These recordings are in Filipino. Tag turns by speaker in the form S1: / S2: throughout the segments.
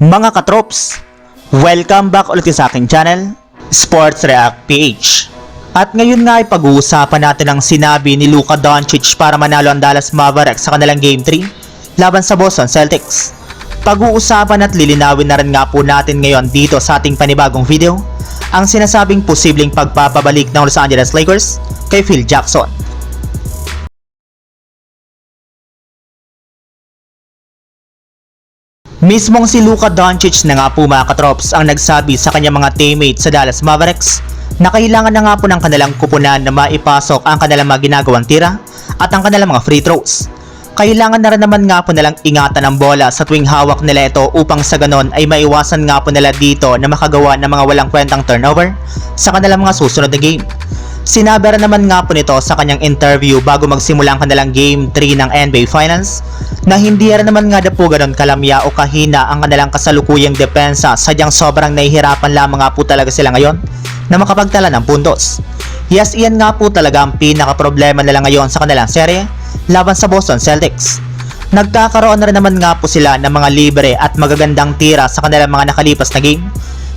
S1: Mga katrops, welcome back ulit sa aking channel, Sports React PH. At ngayon nga ay pag-uusapan natin ang sinabi ni Luka Doncic para manalo ang Dallas Mavericks sa kanilang Game 3 laban sa Boston Celtics. Pag-uusapan at lilinawin na rin nga po natin ngayon dito sa ating panibagong video ang sinasabing posibleng pagpapabalik ng Los Angeles Lakers kay Phil Jackson. Mismong si Luka Doncic na nga po mga katrops ang nagsabi sa kanyang mga teammates sa Dallas Mavericks na kailangan na nga po ng kanilang kupunan na maipasok ang kanilang mga ginagawang tira at ang kanilang mga free throws. Kailangan na rin naman nga po nilang ingatan ang bola sa tuwing hawak nila ito upang sa ganon ay maiwasan nga po nila dito na makagawa ng mga walang kwentang turnover sa kanilang mga susunod na game. Sinabi rin naman nga po nito sa kanyang interview bago magsimula ang kanilang Game 3 ng NBA Finals na hindi rin naman nga na po ganun kalamya o kahina ang kanilang kasalukuyang depensa sadyang sobrang nahihirapan lamang nga po talaga sila ngayon na makapagtala ng puntos. Yes, iyan nga po talaga ang pinaka-problema nila ngayon sa kanilang serye laban sa Boston Celtics. Nagkakaroon na rin naman nga po sila ng mga libre at magagandang tira sa kanilang mga nakalipas na game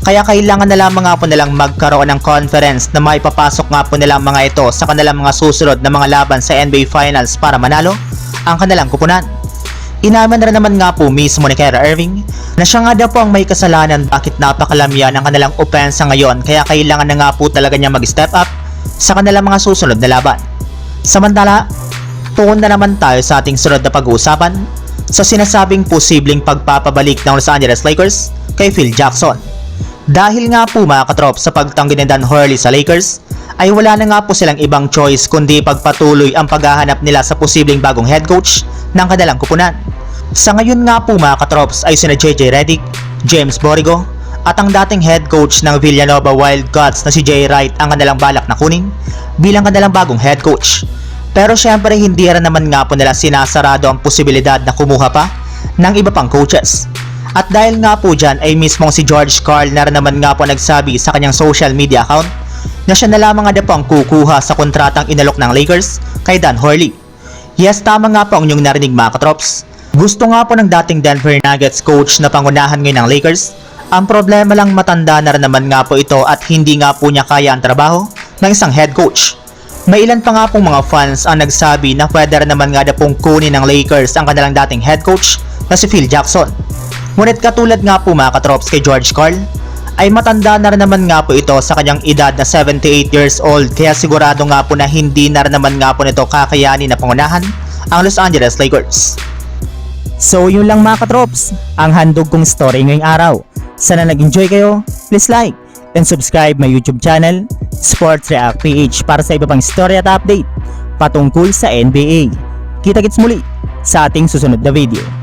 S1: kaya kailangan na lamang nga po nilang magkaroon ng conference na maipapasok nga po nilang mga ito sa kanilang mga susunod na mga laban sa NBA Finals para manalo ang kanilang kupunan. Inaman rin naman nga po mismo ni Kyrie Irving na siya nga daw po ang may kasalanan bakit napakalamya ng kanilang opensa ngayon kaya kailangan na nga po talaga niya mag-step up sa kanilang mga susunod na laban. Samantala, tuon na naman tayo sa ating sunod na pag-uusapan sa sinasabing posibleng pagpapabalik ng Los Angeles Lakers kay Phil Jackson. Dahil nga po mga katrop sa pagtanggi ni Dan Hurley sa Lakers, ay wala na nga po silang ibang choice kundi pagpatuloy ang paghahanap nila sa posibleng bagong head coach ng kanilang kupunan. Sa ngayon nga po mga katrops ay sina JJ Redick, James Borigo, at ang dating head coach ng Villanova Wildcats na si Jay Wright ang kanilang balak na kunin bilang kanilang bagong head coach. Pero syempre hindi rin naman nga po nila sinasarado ang posibilidad na kumuha pa ng iba pang coaches. At dahil nga po dyan ay mismong si George Karl na naman nga po nagsabi sa kanyang social media account na siya na lamang nga po ang kukuha sa kontratang inalok ng Lakers kay Dan Hurley. Yes, tama nga po ang inyong narinig mga katrops. Gusto nga po ng dating Denver Nuggets coach na pangunahan ngayon ng Lakers. Ang problema lang matanda na naman nga po ito at hindi nga po niya kaya ang trabaho ng isang head coach. May ilan pa nga pong mga fans ang nagsabi na pwede naman nga na pong kunin ng Lakers ang kanilang dating head coach na si Phil Jackson. Ngunit katulad nga po mga katrops kay George Karl, ay matanda na rin naman nga po ito sa kanyang edad na 78 years old kaya sigurado nga po na hindi na rin naman nga po nito kakayanin na pangunahan ang Los Angeles Lakers. So yun lang mga katrops, ang handog kong story ngayong araw. Sana nag-enjoy kayo, please like and subscribe my YouTube channel, Sports React PH para sa iba pang story at update patungkol sa NBA. Kita-kits muli sa ating susunod na video.